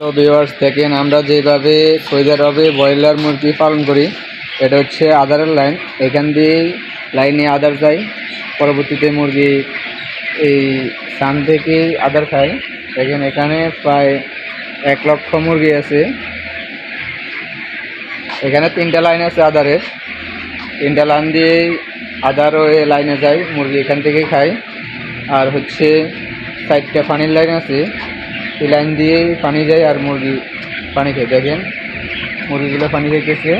তো ভিউয়ার্স দেখেন, আমরা যেভাবে সৌদি আরবে ব্রয়লার মুরগি পালন করি, এটা হচ্ছে আদারের লাইন এখান দিয়েই লাইনে আদার যায়। পরবর্তীতে মুরগি এই সান থেকেই আদার খায়। দেখেন, এখানে প্রায় এক লক্ষ মুরগি আছে। এখানে তিনটা লাইন আছে আদারের তিনটা লাইন দিয়েই আদারও এ লাইনে যায়, মুরগি এখান থেকেই খায়। আর হচ্ছে চারটা পানির লাইন আছে। এই লাইন দিয়েই পানি যায় আর মুরগি পানি খেয়ে। দেখেন, মুরগিগুলো পানি খেতেছে।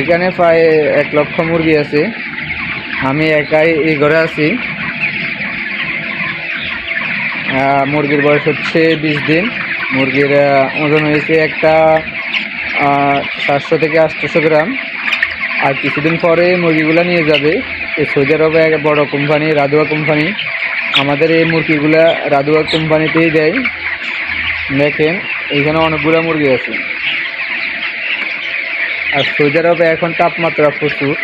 এখানে প্রায় এক লক্ষ মুরগি আছে। আমি একাই এই ঘরে আছি। মুরগির বয়স হচ্ছে বিশ দিন। মুরগির ওজন হয়েছে একটা সাতশো থেকে আটশোশো গ্রাম। আর কিছুদিন পরে মুরগিগুলো নিয়ে যাবে। সৌদি আরবে এক বড় কোম্পানি রাধুয়া কোম্পানি আমাদের এই মুরগিগুলা রাদুয়া কোম্পানিতেই দেয়। দেখেন, এখানে অনেকগুলো মুরগি আছে। আর সৌদি আরবে এখন তাপমাত্রা প্রচুর।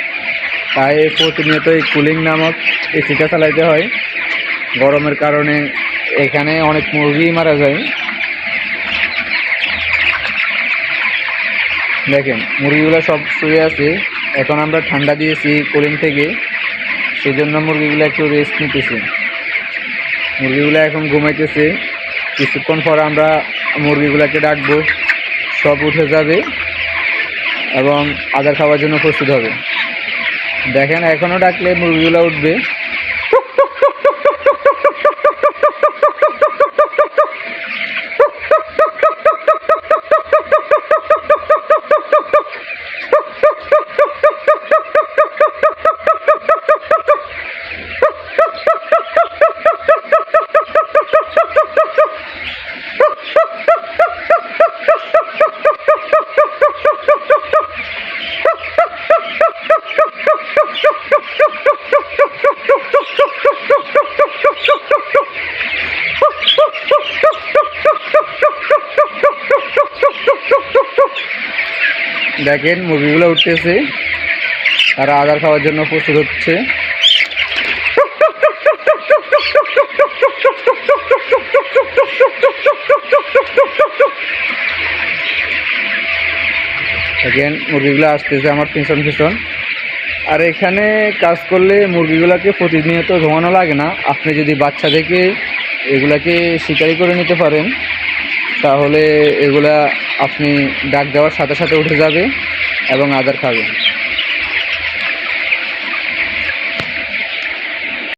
তাই প্রতিনিয়ত এই কুলিং নামক এসিটা চালাইতে হয়। গরমের কারণে এখানে অনেক মুরগি মারা যায়। দেখেন, মুরগিগুলো সব শুয়ে আছে। এখন আমরা ঠান্ডা দিয়েছি কুলিং থেকে। সেই জন্য মুরগিগুলো একটু রেস্ট নিতেছে। মুরগিগুলো এখন ঘুমাইতেছে। কিছুক্ষণ পর আমরা মুরগিগুলোকে ডাকবো। সব উঠে যাবে এবং আদার খাওয়ার জন্য প্রস্তুত হবে। দেখেন এখনও ডাকলে মুরগিগুলো উঠবে। দেখেন মুরগিগুলো উঠতেছে। তারা আদার খাওয়ার জন্য প্রস্তুত হচ্ছে। দেখেন, মুরগিগুলো আসতেছে আমার পিছন পিছন। আর এখানে কাজ করলে মুরগিগুলোকে প্রতিনিয়ত ঘুমানো লাগে না। আপনি যদি বাচ্চা থেকে এগুলাকে শিকারি করে নিতে পারেন তাহলে এগুলা আপনি ডাক দেওয়ার সাথে সাথে উঠে যাবে এবং আদার খাবে।